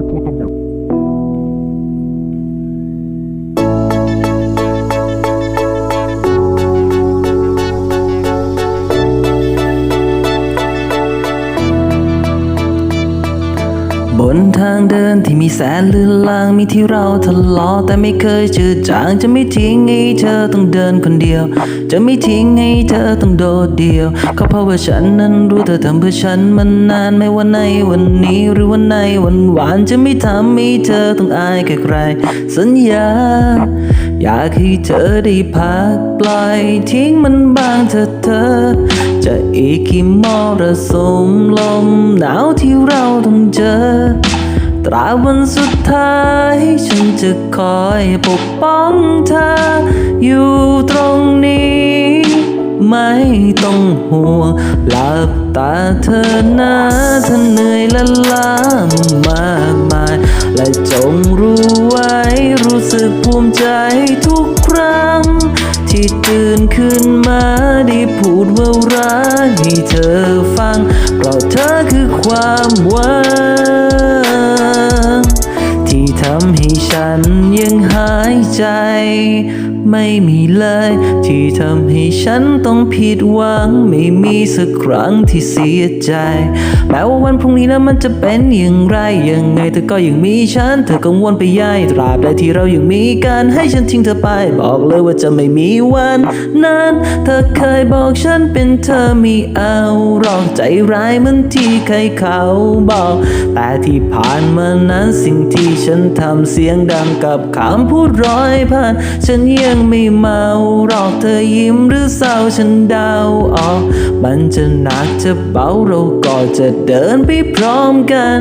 Life with คนทางเดินที่มีแสนลื่นลางมีที่เราทะเลาะแต่ไม่เคยจืดจางจะไม่ทิ้งให้เธอต้องเดินคนเดียว จะไม่ทิ้งให้เธอต้องโดดเดี่ยวก็เพราะว่าฉันนั้นรู้เธอทำเพื่อฉันมันนานไม่ว่าในวันนี้หรือวันในวันหวานจะไม่ทำให้เธอต้องอายใคร สัญญา อยากให้เธอได้พักปล่อยทิ้งมันบ้างเถอเธอ จะอีกกี่มรสุมลมหนาวที่เราต้องเจอ ตราบวันสุดท้ายฉันจะคอยปกป้องเธอ อยู่ตรงนี้ ไม่ต้องห่วงหลับตาเธอนะถ้าเหนื่อยและล้ามากมาย และจงรู้ไว้ รู้สึกภูมิใจทุกครั้ง ที่ตื่นขึ้นมาได้พูดว่ารักให้เธอฟัง เพราะเธอคือความหวังที่ทำให้ฉันยังหายใจ ไม่มีเลย ที่ทำให้ฉันต้องผิดหวัง ไม่มีสักครั้งที่เสียใจ แม้ว่าวันพรุ่งนี้นั้นมันจะเป็นอย่างไร ยังไงเธอก็ยังมีฉัน เธอกังวลไปย่ายตราบใดที่เรายังมีกันให้ฉันทิ้งเธอไป บอกเลยว่าจะไม่มีวันนั้นเธอเคยบอกฉันเป็นเธอมีเอาหรอกใจร้ายเหมือนที่ใครเขาบอก แต่ที่ผ่านมานั้นสิ่งที่ฉันทำเสียงดังกับคำพูดร้อยพันฉันยังไม่เมาหรอกเธอยิ้มหรือเศร้าฉันเดาออกมันจะหนักจะเบาเราก็จะเดินไปพร้อมกัน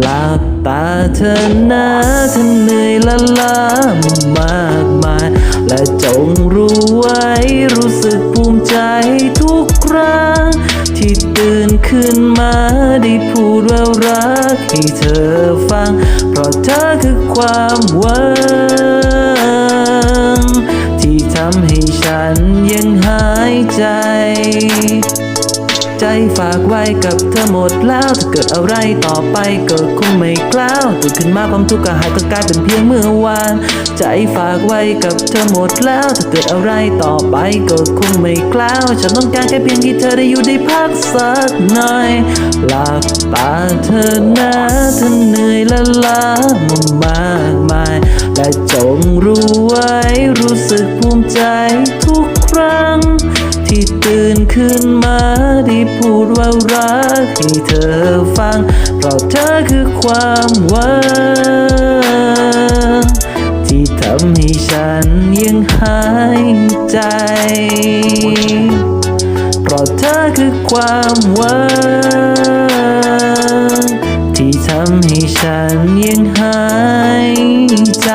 หลับตาเธอนะเธอเหนื่อยละล้ามากมาย และจงรู้ไว้รู้สึกภูมิใจทุกครั้ง ที่ตื่นขึ้นมาได้พูดว่ารักให้เธอฟัง เพราะเธอคือความหวัง หายใจ ใจฝากไว้กับเธอหมดแล้วถ้าเกิดอะไรต่อไปเก็คงไม่กล้าวตื่นขึ้นมาความทุกข์ก็หายก็กลายเป็นเพียงเมื่อวาน ใจฝากไว้กับเธอหมดแล้วถ้าเกิดอะไรต่อไปเก็คงไม่กล้าวฉันต้องการแค่เพียงที่เธอได้อยู่ได้พักสักหน่อยหลับตาเธอนะเธอเหนื่อยละล้ามามากมายและจงรู้ไว้รู้สึกภูมิใจ ตื่นขึ้นมาได้พูดว่ารักให้เธอฟัง เพราะเธอคือความหวังที่ทำให้ฉันยังหายใจ เพราะเธอคือความหวังที่ทำให้ฉันยังหายใจ